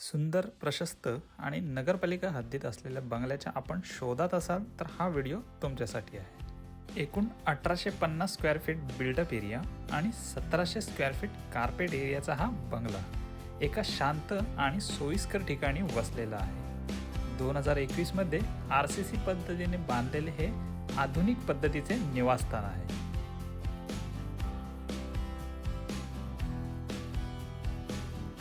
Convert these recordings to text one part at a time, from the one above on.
सुंदर प्रशस्त आणि नगरपालिका हद्दीत असलेल्या बंगल्याच्या आपण शोधात असाल तर हा व्हिडिओ तुमच्यासाठी आहे. एकूण अठराशे पन्नास स्क्वेअर फीट बिल्डअप एरिया आणि सतराशे स्क्वेअर फीट कार्पेट एरियाचा हा बंगला एका शांत आणि सोयीस्कर ठिकाणी वसलेला आहे. दोन हजार एकवीसमध्ये आर सी सी पद्धतीने बांधलेले हे आधुनिक पद्धतीचे निवासस्थान आहे.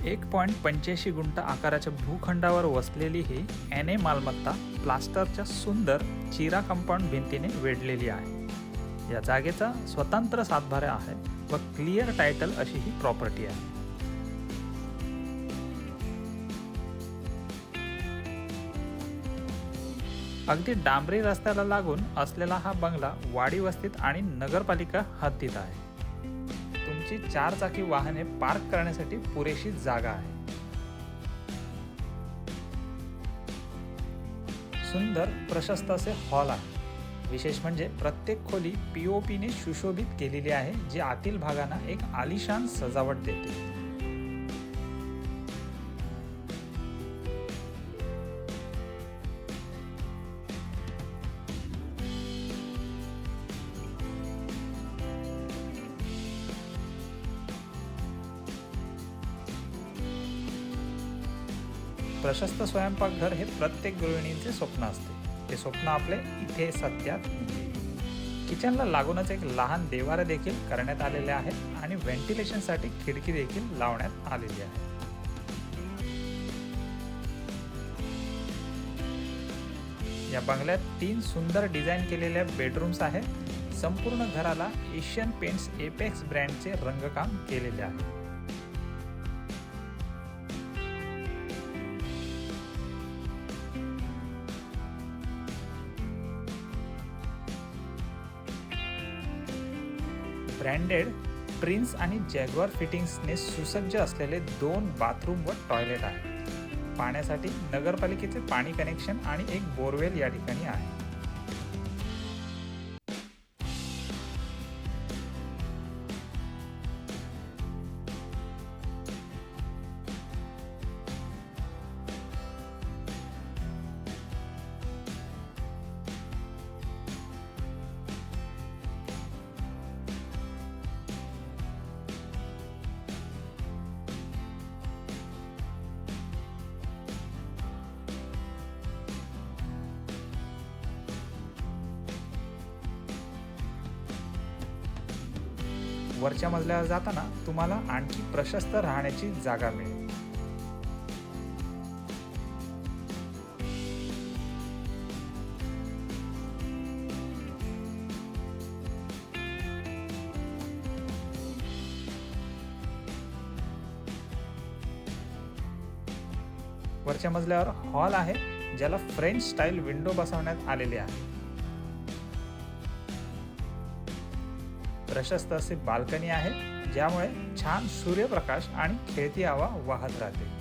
एक पॉईंट पंच्याऐंशी गुंठ आकाराच्या भूखंडावर वसलेली ही एन ए मालमत्ता प्लास्टरच्या सुंदर चिरा कंपाऊंड भिंतीने वेढलेली आहे. या जागेचा स्वतंत्र सातभारा आहे व क्लिअर टायटल अशी ही प्रॉपर्टी आहे. अगदी डांबरी रस्त्याला लागून असलेला हा बंगला वाडी वस्तीत आणि नगरपालिका हद्दीत आहे. तुमची चार चाकी वाहने पार्क करण्यासाठी पुरेशी जागा आहे. सुंदर प्रशस्त असे हॉल आहे विशेष म्हणजे प्रत्येक खोली पीओपीने सुशोभित केलेली आहे जी आतील भागांना एक आलिशान सजावट देते. प्रशस्त स्वयंपाकघर हे प्रत्येक गृहिणींचे स्वप्न असते. ते स्वप्न आपले इथे सत्यात किचनला लागूनच एक लहान देवारे देखील करण्यात आलेले आहेत आणि व्हेंटिलेशनसाठी खिडकी देखील लावण्यात आलेली आहे. या बंगल्यात तीन सुंदर डिझाईन केलेल्या बेडरूम्स आहेत. संपूर्ण घराला एशियन पेंट्स एपेक्स ब्रँडचे रंगकाम केलेले आहे. ब्रँडेड प्रिन्स आणि जॅग्वार फिटिंग्सने सुसज्ज असलेले दोन बाथरूम व टॉयलेट आहे. पाण्यासाठी नगरपालिकेचे पाणी कनेक्शन आणि एक बोरवेल या ठिकाणी आहे. वरच्या मजल्यावर जाताना तुम्हाला आणखी प्रशस्त राहण्याची जागा मिळेल. वरच्या मजल्यावर हॉल आहे ज्याला फ्रेंच स्टाईल विंडो बसवण्यात आलेले आहे. प्रशस्त असे बाल्कनी आहे ज्यामुळे छान सूर्यप्रकाश आणि खेळती हवा वाहत राहते.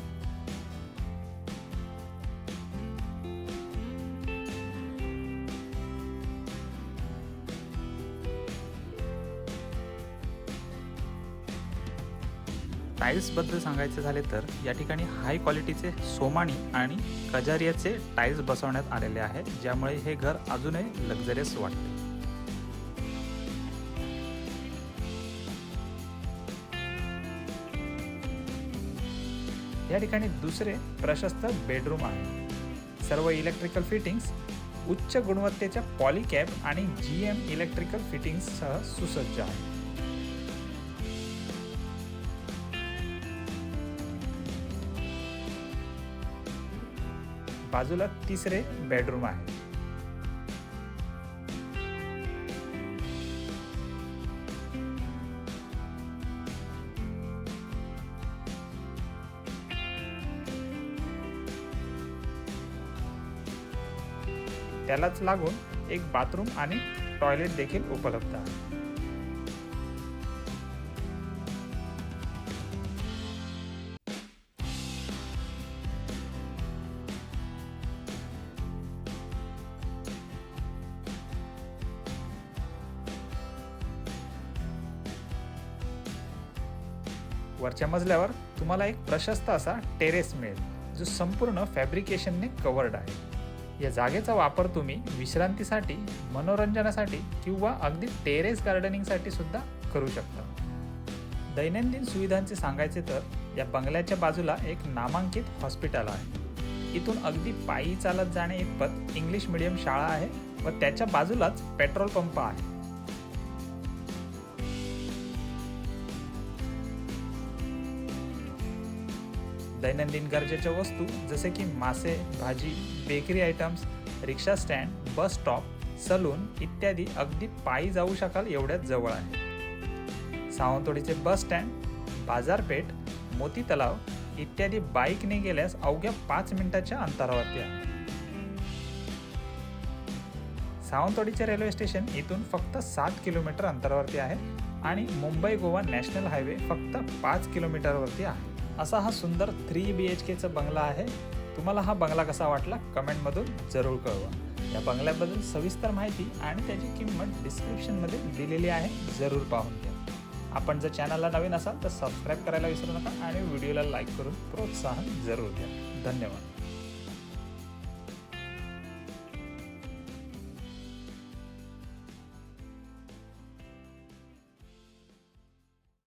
टाईल्सबद्दल सांगायचे झाले तर या ठिकाणी हाय क्वालिटीचे सोमानी आणि कजारियाचे टाईल्स बसवण्यात आलेले आहेत ज्यामुळे हे घर अजूनही लक्झरियस वाटते. या ठिकाणी दुसरे प्रशस्त बेडरूम आहे. सर्व इलेक्ट्रिकल फिटिंग्स उच्च गुणवत्तेच्या पॉलिकॅप आणि जी एम इलेक्ट्रिकल फिटिंग्ससह सुसज्ज आहे बाजूला तिसरे बेडरूम आहे. त्यालाच लागून एक बाथरूम आणि टॉयलेट देखील उपलब्ध आहे. वरच्या मजल्यावर तुम्हाला एक प्रशस्त असा टेरेस मिळेल जो संपूर्ण फॅब्रिकेशनने कवर्ड आहे. या जागेचा वापर तुम्ही विश्रांतीसाठी मनोरंजनासाठी किंवा अगदी टेरेस गार्डनिंगसाठी सुद्धा करू शकता. दैनंदिन सुविधांचे सांगायचे तर या बंगल्याच्या बाजूला एक नामांकित हॉस्पिटल आहे. इथून अगदी पायी चालत जाणे इतपत इंग्लिश मिडियम शाळा आहे व त्याच्या बाजूलाच पेट्रोल पंप आहे. दैनंदिन गरजेच्या वस्तू जसे की मासे भाजी bakery items rickshaw stand bus stop salon इत्यादी अगदी पायी जाऊ शकाल एवढ्याच जवळ आहे. सावंतवाडीचे बस स्टँड बाजारपेठ मोती तलाव इत्यादी बाईकने गेल्यास अवघ्या पाच मिनिटाच्या अंतरावरती आहे. सावंतवाडीचे रेल्वे स्टेशन इथून फक्त सात किलोमीटर अंतरावरती आहे आणि मुंबई गोवा नॅशनल हायवे फक्त पाच किलोमीटरवरती आहे. असा हा सुंदर थ्री बी एच केचा बंगला आहे. तुम्हाला हा बंगला कसा वाटला कमेंटमधून जरूर कळवा. या बंगल्याबद्दल सविस्तर माहिती आणि त्याची किंमत डिस्क्रिप्शनमध्ये दिलेली आहे. जरूर पाहून घ्या. आपण जर चॅनलला नवीन असाल तर सबस्क्राईब करायला विसरू नका आणि व्हिडिओला लाईक करून प्रोत्साहन जरूर द्या. धन्यवाद.